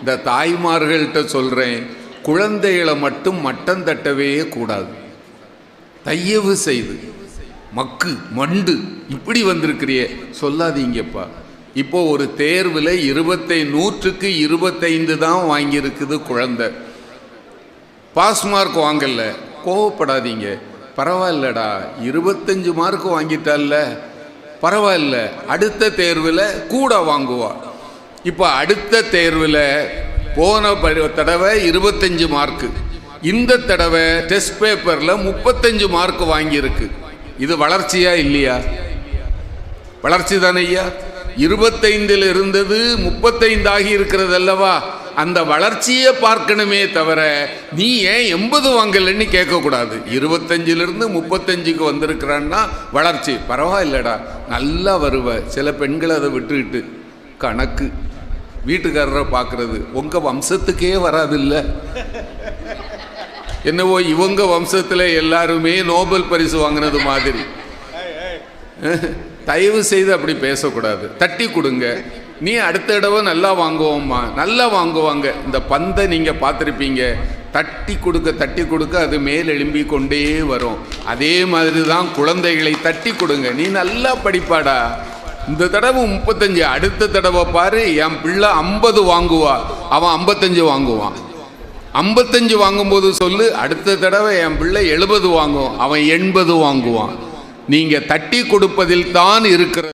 இந்த தாய்மார்கள்ட்ட சொல்கிறேன் குழந்தைகளை மட்டும் மட்டம் தட்டவே கூடாது. தயவு செய்து. மக்கு மண்டு இப்படி வந்திருக்கிறியே சொல்லாதீங்கப்பா. இப்போ ஒரு தேர்வில் இருபத்தை நூற்றுக்கு இருபத்தைந்து தான் வாங்கியிருக்குது குழந்தை. பாஸ் மார்க் வாங்கல கோவப்படாதீங்க. பரவாயில்லடா இருபத்தஞ்சு மார்க் வாங்கிட்டால பரவாயில்ல அடுத்த தேர்வில் கூட வாங்குவா. இப்போ அடுத்த தேர்வில் போன ப- தடவை இருபத்தஞ்சு மார்க்கு. இந்த தடவை டெஸ்ட் பேப்பரில் முப்பத்தஞ்சு மார்க் வாங்கியிருக்கு. இது வளர்ச்சியா இல்லையா? வளர்ச்சி தானே ஐயா. இருபத்தைந்தில் இருந்தது முப்பத்தைந்து ஆகி இருக்கிறது அல்லவா? அந்த வளர்ச்சியை பார்க்கணுமே தவிர நீ ஏன் எண்பது வாங்கலன்னு கேட்கக்கூடாது. இருபத்தஞ்சிலிருந்து முப்பத்தஞ்சுக்கு வந்திருக்கிறான்னா வளர்ச்சி. பரவாயில்லடா. நல்லா வருவ. சில பெண்கள் அதை விட்டுக்கிட்டு கணக்கு. வீட்டுக்காரரை பார்க்கறது. உங்கள் வம்சத்துக்கே வராதில்ல. என்னவோ இவங்க வம்சத்தில் எல்லாருமே நோபல் பரிசு வாங்கினது மாதிரி. தயவு செய்து அப்படி பேசக்கூடாது. தட்டி கொடுங்க. நீ அடுத்த தடவை நல்லா வாங்குவோம்மா. நல்லா வாங்குவாங்க. இந்த பந்தை நீங்கள் பார்த்துருப்பீங்க. தட்டி கொடுக்க தட்டி கொடுக்க அது மேல் எழும்பி கொண்டே வரும். அதே மாதிரி தான் குழந்தைகளை தட்டி கொடுங்க. நீ நல்லா படிப்பாடா. இந்த தடவை முப்பத்தஞ்சு அடுத்த தடவை பாரு என் பிள்ளை ஐம்பது வாங்குவா. அவன் ஐம்பத்தஞ்சு வாங்குவான். ஐம்பத்தஞ்சு வாங்கும்போது சொல்லு அடுத்த தடவை என் பிள்ளை எழுபது வாங்குவான். அவன் எண்பது வாங்குவான். நீங்கள் தட்டி கொடுப்பதில் தான் இருக்கிற